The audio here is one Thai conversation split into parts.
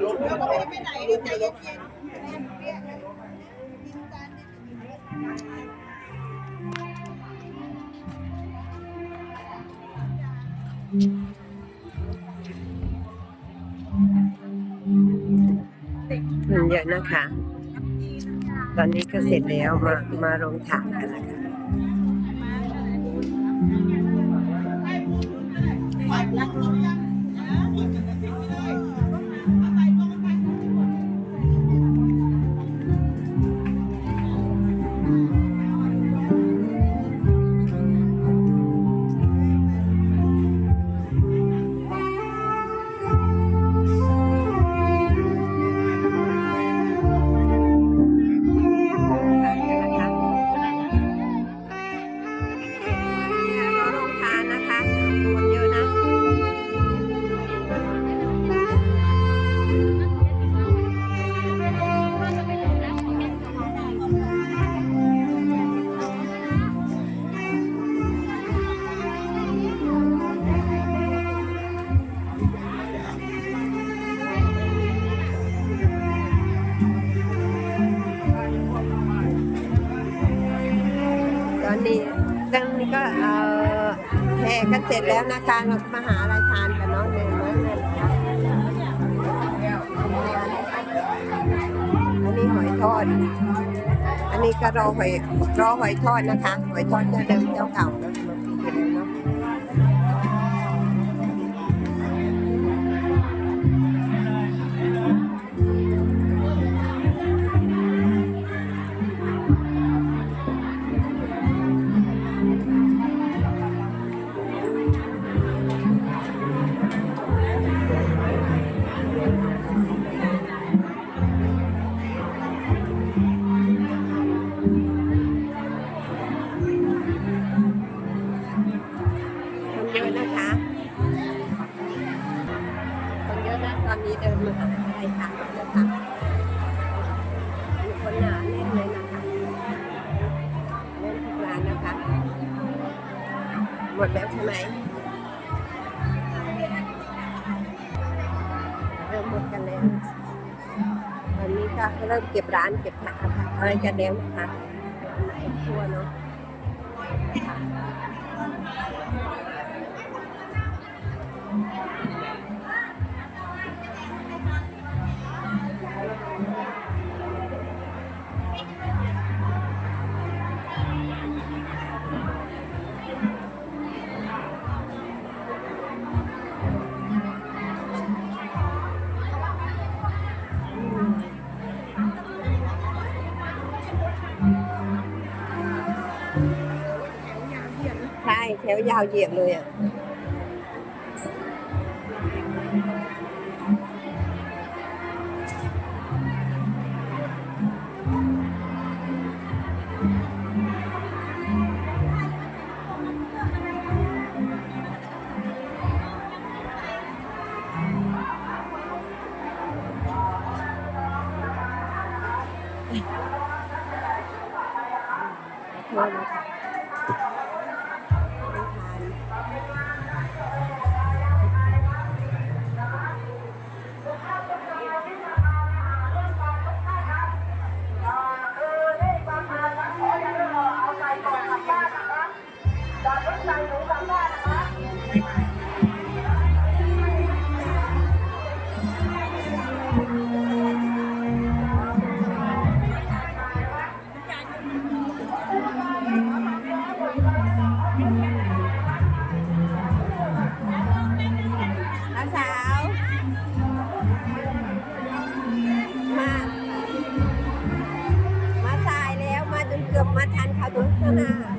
เราก็ไม่ได้ไปไหนดิใจเย็นๆแม่เรียกเลยกินจานนี้มันเยอะนะคะ ตอนนี้ก็เสร็จแล้วมามาลงถางกันนะคะ ร ก็เออแห่กันเสร็จแล้วนะคะเรามาหาอะไรทานกันเนาะเดินเลยเลยนอันนี้หอยทอด อันนี้ก็รอหอยรอหอยทอดนะคะ หอยทอดเจ้าเดิมเจ้าเก่าแล้วมาปีกันแล้วเนาะ อนะตอนนี้เดินมาหาอะไรทานกันนะคะมีคนหนาแน่นเลยนะคะแน่นทุกร้านนะคะ หมดแล้วใช่ไหมเริ่มหมดกันแล้วตอนนี้ก็เริ่มเก็บร้านเก็บผักอะไรกันแล้วนะคะทั่วเนาะใช่ แถวยาวเหยียบเลยอะโ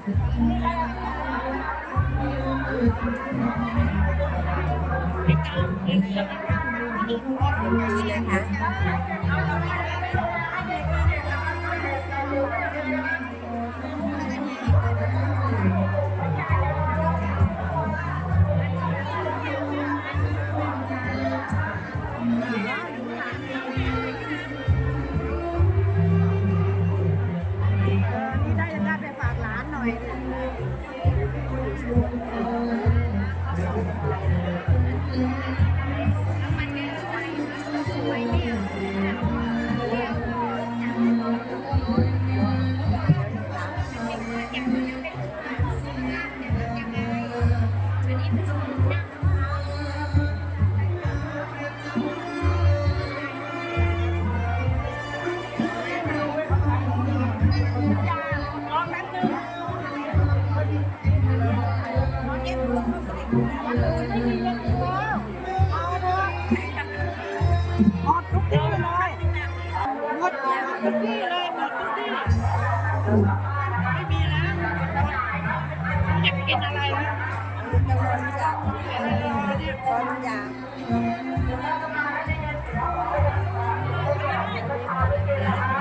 นี่นะคะ Thank you. หมดทุกที่เลยหมดทุกที่เลยหมดทุกที่ไม่มีแล้วอยากกินอะไรนะจะร้อนอะไรอยร้อ